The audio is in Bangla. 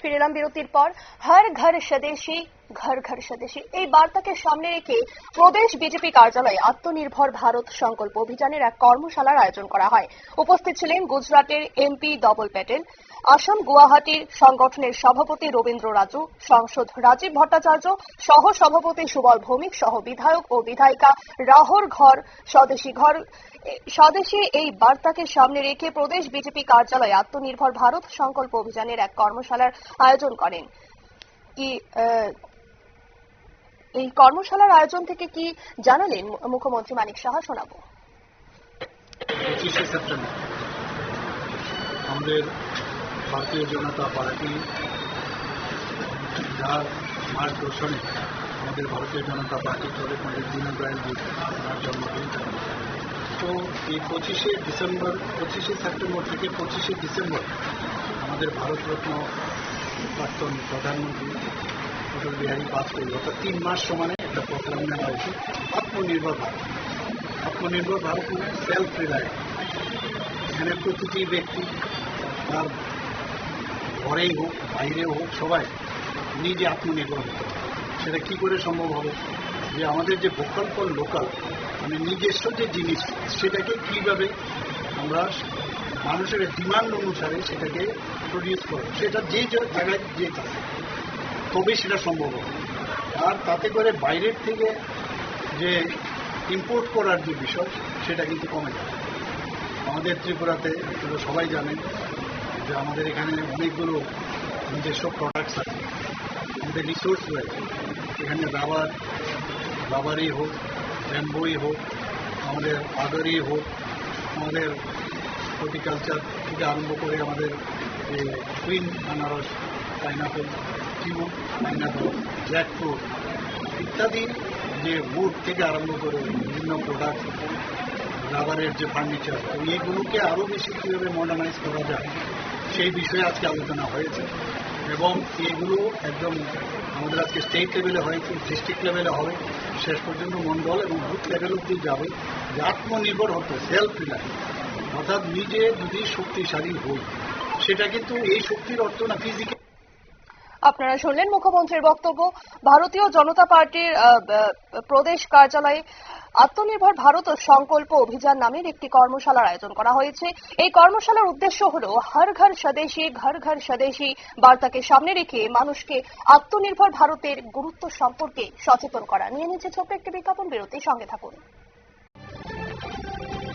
ফিরে এলাম বিরতির পর হর ঘর স্বদেশী ঘর ঘর স্বদেশী। এই বার্তাকে সামনে রেখে প্রদেশ বিজেপি কার্যালয়ে আত্মনির্ভর ভারত সংকল্প অভিযানের এক কর্মশালার আয়োজন করা হয়। উপস্থিত ছিলেন গুজরাটের এমপি ডবল প্যাটেল, আসাম গুয়াহাটির সংগঠনের সভাপতি রবীন্দ্র রাজু, সংসদ রাজীব ভট্টাচার্য, সহ সভাপতি সুবল ভৌমিক, সহ বিধায়ক ও বিধায়িকা রাহর ঘর, স্বদেশী ঘর। স্বদেশী, এই বার্তাকে সামনে রেখে প্রদেশ বিজেপি কার্যালয়ে আত্মনির্ভর ভারত সংকল্প অভিযানের এক কর্মশালার আয়োজন করেন। কি এই কর্মশালার আয়োজন থেকে কি জানালেন মুখ্যমন্ত্রী মানিক সাহা, শোনাবো। পঁচিশে সেপ্টেম্বর। আমাদের ভারতীয় জনতা পার্টি যার মার্গদর্শনে আমাদের ভারতীয় জনতা পার্টি চলে পণ্ডিত দীনদয়াল ওনার জন্মদিন তো এই পঁচিশে ডিসেম্বর, পঁচিশে সেপ্টেম্বর থেকে পঁচিশে ডিসেম্বর আমাদের ভারতরত্ন প্রাক্তন প্রধানমন্ত্রী অটল বিহারী বাজপেয়ী অর্থাৎ তিন মাস সমানে একটা প্রোগ্রাম নেওয়া হয়েছে আত্মনির্ভর ভারত। আত্মনির্ভর ভারত মানে সেলফ রিলায়েন্ট এখানে প্রতিটি ব্যক্তি তার ঘরেই হোক, বাইরে হোক, সবাই নিজে আত্মনির্ভর হতে সেটা কী করে সম্ভব হবে? যে আমাদের যে ভোকাল ফর লোকাল মানে নিজস্ব যে জিনিস, সেটাকে কীভাবে আমরা মানুষের ডিমান্ড অনুসারে সেটাকে প্রডিউস করব? সেটা যে জায়গায় যে থাকে তবে সেটা সম্ভব হবে। আর তাতে করে বাইরের থেকে যে ইম্পোর্ট করার যে বিষয়, সেটা কিন্তু কমে যাবে। আমাদের ত্রিপুরাতে সবাই জানেন যে আমাদের এখানে অনেকগুলো নিজস্ব প্রোডাক্টস আছে। আমাদের রিসোর্স রয়েছে। এখানে রাবার রাবারই হোক ব্যাম্বোই হোক, আমাদের আদারই হোক, আমাদের হর্টিকালচার থেকে আরম্ভ করে আমাদের যে কুইন আনারস পাইনাপেল কিউ পাইনাপেল জ্যাকফ্রুট ইত্যাদি যে উড থেকে আরম্ভ করে বিভিন্ন প্রোডাক্ট রাবারের যে ফার্নিচার তো এইগুলোকে আরও বেশি কীভাবে মডার্নাইজ করা যায়, সেই বিষয়ে আজকে আলোচনা হয়েছে। এবং এগুলো একদম আমাদের আজকে স্টেট লেভেলে হয়েছে ডিস্ট্রিক্ট লেভেলে হবে, শেষ পর্যন্ত মন্ডল এবং বুথ লেভেল অব্দি যাবে। যে আত্মনির্ভর হতে সেলফ রিলায়েন্স অর্থাৎ নিজে যদি শক্তিশালী হই, সেটা কিন্তু এই শক্তির অর্থ না ফিজিক্যাল আপনারা শুনলেন মুখ্যমন্ত্রীর বক্তব্য। ভারতীয় জনতা পার্টির প্রদেশ কার্যালয়ে আত্মনির্ভর ভারত সংকল্প অভিযান নামের একটি কর্মশালার আয়োজন করা হয়েছে। এই কর্মশালার উদ্দেশ্য হল হর ঘর স্বদেশী, ঘর ঘর স্বদেশী বার্তাকে সামনে রেখে মানুষকে আত্মনির্ভর ভারতের গুরুত্ব সম্পর্কে সচেতন করা। নিয়ে নিচ্ছে ছোট্ট একটি বিজ্ঞাপন বিরতি সঙ্গে থাকুন।